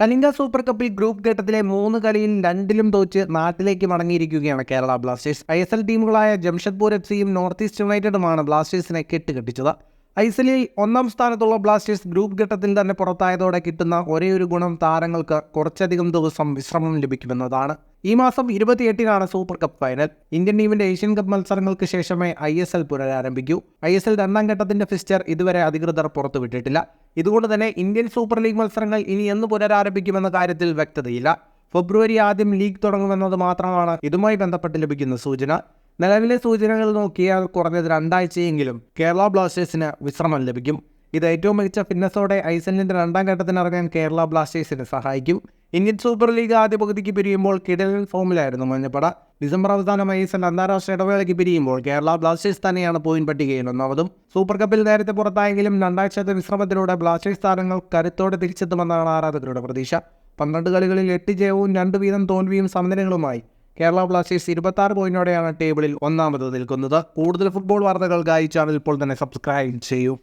Kalinga super കപ്പിൽ group ഘട്ടത്തിലെ മൂന്ന് കളിയിൽ രണ്ടിലും തോറ്റ് നാട്ടിലേക്ക് മടങ്ങിയിരിക്കുകയാണ് Kerala Blasters. I S L ടീമുകളായ Jamshedpur F സിയും നോർത്ത് ഈസ്റ്റ് യുണൈറ്റഡുമാണ് ബ്ലാസ്റ്റേഴ്സിനെ കെട്ടുകെട്ടിച്ചത്. ഐ എസ് എല്ലിൽ ഒന്നാം സ്ഥാനത്തുള്ള ബ്ലാസ്റ്റേഴ്സ് ഗ്രൂപ്പ് ഘട്ടത്തിൽ തന്നെ പുറത്തായതോടെ കിട്ടുന്ന ഒരേ ഒരു ഗുണം താരങ്ങൾക്ക് കുറച്ചധികം ദിവസം വിശ്രമം ലഭിക്കുമെന്നതാണ്. ഈ മാസം ഇരുപത്തിയെട്ടിനാണ് സൂപ്പർ കപ്പ് ഫൈനൽ. ഇന്ത്യൻ ടീമിന്റെ ഏഷ്യൻ കപ്പ് മത്സരങ്ങൾക്ക് ശേഷമേ ഐ എസ് എൽ പുനരാരംഭിക്കൂ. ഐ എസ് എൽ രണ്ടാം ഘട്ടത്തിന്റെ ഫിസ്റ്റർ ഇതുവരെ അധികൃതർ പുറത്തുവിട്ടിട്ടില്ല. ഇതുകൊണ്ട് തന്നെ ഇന്ത്യൻ സൂപ്പർ ലീഗ് മത്സരങ്ങൾ ഇനി എന്ന് പുനരാരംഭിക്കുമെന്ന കാര്യത്തിൽ വ്യക്തതയില്ല. ഫെബ്രുവരി ആദ്യം ലീഗ് തുടങ്ങുമെന്നത് മാത്രമാണ് ഇതുമായി ബന്ധപ്പെട്ട് ലഭിക്കുന്ന സൂചന. നിലവിലെ സൂചനകൾ നോക്കിയാൽ കുറഞ്ഞത് രണ്ടാഴ്ചയെങ്കിലും കേരള ബ്ലാസ്റ്റേഴ്സിന് വിശ്രമം ലഭിക്കും. ഇത് ഏറ്റവും മികച്ച ഫിറ്റ്നസോടെ ഐസലിന്റെ രണ്ടാം ഘട്ടത്തിന് ഇറങ്ങാൻ കേരള ബ്ലാസ്റ്റേഴ്സിനെ സഹായിക്കും. ഇന്ത്യൻ സൂപ്പർ ലീഗ് ആദ്യ പകുതിക്ക് പിരിയുമ്പോൾ കിടലിൽ ഫോമിലായിരുന്നു മഞ്ഞപ്പട. ഡിസംബർ അവസാനം ഐസൽ അന്താരാഷ്ട്ര ഇടവേളയ്ക്ക് പിരിയുമ്പോൾ കേരള ബ്ലാസ്റ്റേഴ്സ് തന്നെയാണ് പോയിന്റ് പട്ടികയിൽ ഒന്നാമതും സൂപ്പർ കപ്പിൽ നേരത്തെ പുറത്തായെങ്കിലും രണ്ടാഴ്ചത്തെ വിശ്രമത്തിലൂടെ ബ്ലാസ്റ്റേഴ്സ് താരങ്ങൾ കരുത്തോടെ തിരിച്ചെത്തുമെന്നാണ് ആരാധകരുടെ പ്രതീക്ഷ. പന്ത്രണ്ട് കളികളിൽ എട്ട് ജയവും രണ്ട് വീതം തോൽവിയും സമനിലകളുമായി കേരള ബ്ലാസ്റ്റേഴ്സ് ഇരുപത്തി പോയിന്റോടെയാണ് ടേബിളിൽ ഒന്നാമത് നിൽക്കുന്നത്. കൂടുതൽ ഫുട്ബോൾ വാർത്തകൾക്കായി ചാനൽ ഇപ്പോൾ തന്നെ സബ്സ്ക്രൈബ് ചെയ്യൂ.